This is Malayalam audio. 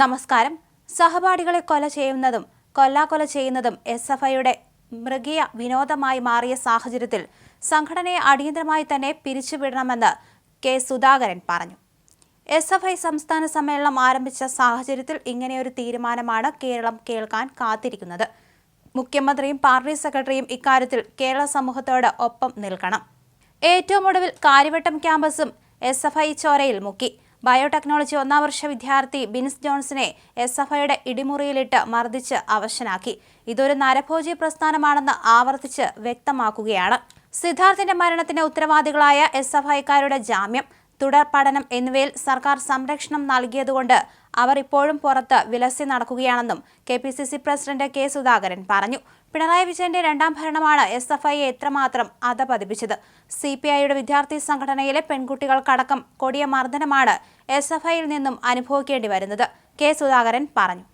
നമസ്കാരം. സഹപാഠികളെ കൊല ചെയ്യുന്നതും കൊല്ലാക്കൊല ചെയ്യുന്നതും എസ് എഫ് ഐയുടെ മൃഗീയ വിനോദമായി മാറിയ സാഹചര്യത്തിൽ സംഘടനയെ അടിയന്തരമായി തന്നെ പിരിച്ചുവിടണമെന്ന് കെ സുധാകരൻ പറഞ്ഞു. എസ് എഫ് ഐ സംസ്ഥാന സമ്മേളനം ആരംഭിച്ച സാഹചര്യത്തിൽ ഇങ്ങനെയൊരു തീരുമാനമാണ് കേരളം കേൾക്കാൻ കാത്തിരിക്കുന്നത്. മുഖ്യമന്ത്രിയും പാർട്ടി സെക്രട്ടറിയും ഇക്കാര്യത്തിൽ കേരള സമൂഹത്തോട് ഒപ്പം നിൽക്കണം. ഏറ്റവും ഒടുവിൽ കാര്യവട്ടം ക്യാമ്പസും എസ് എഫ് ഐ ചോരയിൽ മുക്കി. ബയോടെക്നോളജി ഒന്നാം വർഷ വിദ്യാർത്ഥി ബിൻസ് ജോൺസിനെ എസ് എഫ് ഐയുടെ ഇടിമുറിയിലിട്ട് മർദ്ദിച്ച് അവശനാക്കി. ഇതൊരു നരഭോജി പ്രസ്ഥാനമാണെന്ന് ആവർത്തിച്ച് വ്യക്തമാക്കുകയാണ്. സിദ്ധാർത്ഥിന്റെ മരണത്തിന് ഉത്തരവാദികളായ എസ് എഫ് ഐക്കാരുടെ ജാമ്യം. തുടർ പഠനം എന്നിവയിൽ സർക്കാർ സംരക്ഷണം നൽകിയതുകൊണ്ട് അവർ ഇപ്പോഴും പുറത്ത് വിലസി നടക്കുകയാണെന്നും K P C C president K Sudhakaran പറഞ്ഞു. പിണറായി വിജയന്റെ രണ്ടാം ഭരണമാണ് എസ് എഫ് ഐയെ എത്രമാത്രം അധപതിപ്പിച്ചത്. സി പി ഐയുടെ വിദ്യാർത്ഥി സംഘടനയിലെ പെൺകുട്ടികൾക്കടക്കം കൊടിയ മർദ്ദനമാണ് എസ് എഫ് ഐയിൽ നിന്നും അനുഭവിക്കേണ്ടി വരുന്നത് കെ സുധാകരൻ പറഞ്ഞു.